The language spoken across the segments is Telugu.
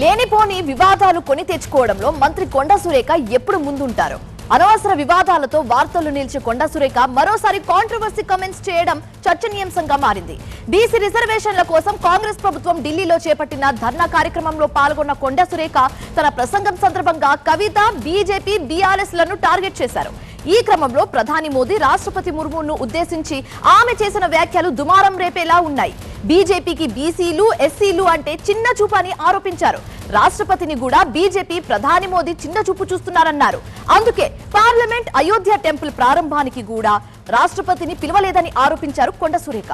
లేనిపోని వివాదాలు కొని తెచ్చుకోవడంలో మంత్రి కొండా సురేఖ ఎప్పుడు ముందుంటారు? అనవసర వివాదాలతో వార్తలు నిలిచే కొండా సురేఖ మరోసారి కాంట్రవర్సీ కమెంట్స్ చేయడం చర్చనీయాంశంగా మారింది. బీసీ రిజర్వేషన్ల కోసం కాంగ్రెస్ ప్రభుత్వం ఢిల్లీలో చేపట్టిన ధర్నా కార్యక్రమంలో పాల్గొన్న కొండా సురేఖ తన ప్రసంగం సందర్భంగా కవిత బీజేపీ బీఆర్ఎస్లను టార్గెట్ చేశారు. ఈ క్రమంలో ప్రధాని మోదీ రాష్ట్రపతి ముర్మును ఉద్దేశించి ఆమె చేసిన వ్యాఖ్యలు దుమారం రేపేలా ఉన్నాయి. బీజేపీకి బీసీలు ఎస్సీలు అంటే చిన్న చూపు అని ఆరోపించారు. రాష్ట్రపతిని కూడా బీజేపీ ప్రధాని మోదీ చిన్న చూపు చూస్తున్నారన్నారు. అందుకే పార్లమెంట్ అయోధ్య టెంపుల్ ప్రారంభానికి కూడా రాష్ట్రపతిని పిలవలేదని ఆరోపించారు కొండ సురేఖ.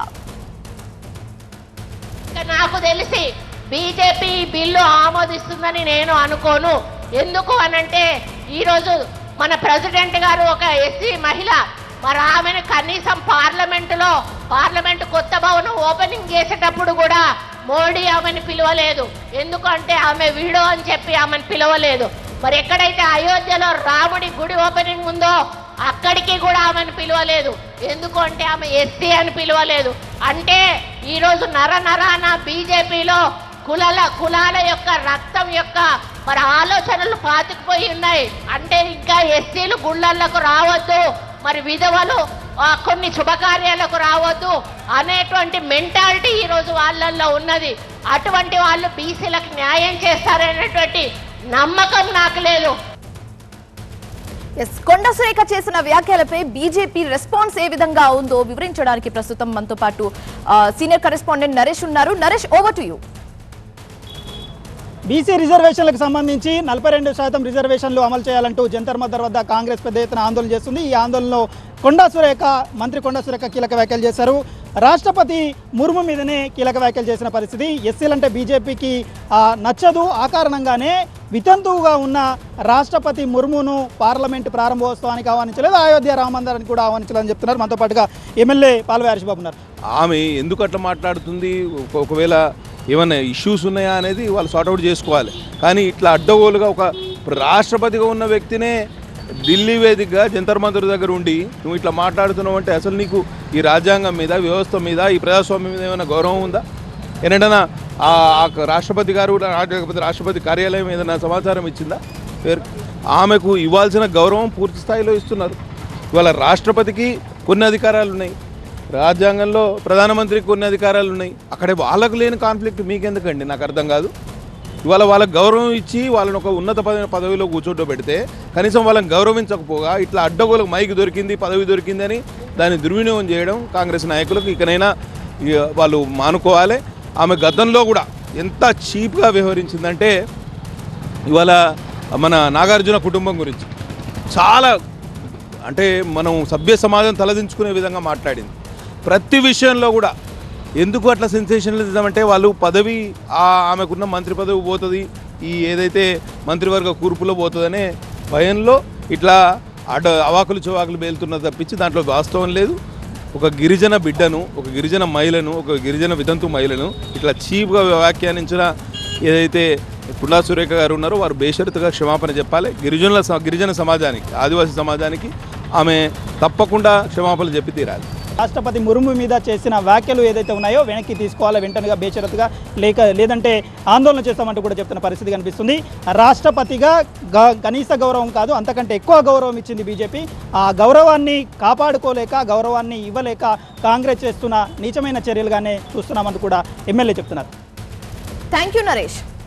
ఇక నాకు తెలిసి బీజేపీ బిల్లు ఆమోదిస్తుందని నేను అనుకోను. ఎందుకు అనంటే ఈరోజు మన ప్రెసిడెంట్ గారు ఒక ఎస్సీ మహిళ. మరి ఆమెను కనీసం పార్లమెంటులో పార్లమెంట్ కొత్త భవనం ఓపెనింగ్ చేసేటప్పుడు కూడా మోడీ ఆమెను పిలవలేదు. ఎందుకంటే ఆమె వీడో అని చెప్పి ఆమెను పిలవలేదు. మరి ఎక్కడైతే అయోధ్యలో రాముడి గుడి ఓపెనింగ్ ఉందో అక్కడికి కూడా ఆమెను పిలవలేదు. ఎందుకంటే ఆమె ఎస్సీ అని పిలవలేదు. అంటే ఈరోజు నర నరాన బీజేపీలో కులాల కులాల యొక్క రక్తం యొక్క మరి ఆలోచనలు పాతుకుపోయి ఉన్నాయి. అంటే ఇంకా ఎస్సీలు గుళ్ళలకు రావద్దు. మరి విధవలు కొన్ని శుభకార్యాలకు రావద్దు అనేటువంటి మెంటాలిటీ ఈరోజు వాళ్ళల్లో ఉన్నది. అటువంటి వాళ్ళు బీసీలకు న్యాయం చేస్తారనేటువంటి నమ్మకం నాకు లేదు. ఎస్ కొండ సురేఖ చేసిన వ్యాఖ్యలపై బీజేపీ రెస్పాన్స్ ఏ విధంగా ఉందో వివరించడానికి ప్రస్తుతం మనతో పాటు సీనియర్ కరెస్పాండెంట్ నరేష్ ఉన్నారు. Naresh over to you BC రిజర్వేషన్లకు సంబంధించి నలభై రెండు శాతం రిజర్వేషన్లు అమలు చేయాలంటూ జంతర్ మద్దర్ వద్ద కాంగ్రెస్ పెద్ద ఎత్తున ఆందోళన చేస్తుంది. ఈ ఆందోళనలో కొండా సురేఖ మంత్రి కొండా సురేఖ కీలక వ్యాఖ్యలు చేశారు. రాష్ట్రపతి ముర్ము మీదనే కీలక వ్యాఖ్యలు చేసిన పరిస్థితి. ఎస్సీలంటే బీజేపీకి నచ్చదు. ఆ కారణంగానే వితంతువుగా ఉన్న రాష్ట్రపతి ముర్మును పార్లమెంటు ప్రారంభోత్సవానికి ఆహ్వానించలేదు. అయోధ్య రామ మందిరానికి కూడా ఆహ్వానించలేదని చెప్తున్నారు. మనతో పాటుగా ఎమ్మెల్యే పాల్వే హరీష్బాబు ఉన్నారు. ఆమె ఎందుకు అట్లా మాట్లాడుతుంది? ఒకవేళ ఏమైనా ఇష్యూస్ ఉన్నాయా అనేది వాళ్ళు సార్ట్అవుట్ చేసుకోవాలి. కానీ ఇట్లా అడ్డగోలుగా ఒక రాష్ట్రపతిగా ఉన్న వ్యక్తినే ఢిల్లీ వేదికగా జంతర్ మంతర్ దగ్గర ఉండి నువ్వు ఇట్లా మాట్లాడుతున్నావు అంటే అసలు నీకు ఈ రాజ్యాంగం మీద వ్యవస్థ మీద ఈ ప్రజాస్వామ్యం మీద ఏమైనా గౌరవం ఉందా? ఏంటన్నా ఆ రాష్ట్రపతి గారు లేకపోతే రాష్ట్రపతి కార్యాలయం ఏదైనా సమాచారం ఇచ్చిందా? పేరు ఆమెకు ఇవ్వాల్సిన గౌరవం పూర్తి స్థాయిలో ఇస్తున్నారు. ఇవాళ రాష్ట్రపతికి కొన్ని అధికారాలు ఉన్నాయి. రాజ్యాంగంలో ప్రధానమంత్రికి కొన్ని అధికారాలు ఉన్నాయి. అక్కడ వాళ్ళకు లేని కాన్ఫ్లిక్ట్ మీకెందుకండి? నాకు అర్థం కాదు. ఇవాళ వాళ్ళకి గౌరవం ఇచ్చి వాళ్ళని ఒక ఉన్నత పదవి పదవిలో కూర్చోబెడితే కనీసం వాళ్ళని గౌరవించకపోగా ఇట్లా అడ్డగోలకు మైక్ దొరికింది పదవి దొరికిందని దాన్ని దుర్వినియోగం చేయడం కాంగ్రెస్ నాయకులకు ఇకనైనా వాళ్ళు మానుకోవాలి. ఆమె గతంలో కూడా ఎంత చీప్గా వ్యవహరించిందంటే ఇవాళ మన నాగార్జున కుటుంబం గురించి. చాలా అంటే మనం సభ్య సమాజం తలదించుకునే విధంగా మాట్లాడింది. ప్రతి విషయంలో కూడా ఎందుకు అట్లా సెన్సేషనలిజం అంటే వాళ్ళు పదవి ఆమెకున్న మంత్రి పదవి పోతుంది ఈ ఏదైతే మంత్రివర్గ కూర్పులో పోతుందనే భయంలో ఇట్లా అడ అవాకులు చవాకులు బేలుతున్నది తప్పించి దాంట్లో వాస్తవం లేదు. ఒక గిరిజన బిడ్డను ఒక గిరిజన మహిళను ఒక గిరిజన వితంతు మహిళను ఇట్లా చీప్గా వ్యాఖ్యానించిన ఏదైతే పుల్లా సురేఖ గారు ఉన్నారో వారు బేషరతుగా క్షమాపణ చెప్పాలి. గిరిజనుల స- గిరిజన సమాజానికి ఆదివాసీ సమాజానికి ఆమె తప్పకుండా క్షమాపణ చెప్పి తీరాలి. రాష్ట్రపతి ముర్ము మీద చేసిన వ్యాఖ్యలు ఏదైతే ఉన్నాయో వెనక్కి తీసుకోవాలా వెంటనేగా బేషరతుగా. లేక లేదంటే ఆందోళన చేస్తామంటూ కూడా చెప్తున్న పరిస్థితి కనిపిస్తుంది. రాష్ట్రపతిగా గ- కనీస గౌరవం కాదు అంతకంటే ఎక్కువ గౌరవం ఇచ్చింది బీజేపీ. ఆ గౌరవాన్ని కాపాడుకోలేక గౌరవాన్ని ఇవ్వలేక కాంగ్రెస్ చేస్తున్న నీచమైన చర్యలుగానే చూస్తున్నామంటూ కూడా ఎమ్మెల్యే చెప్తున్నారు. Thank you Naresh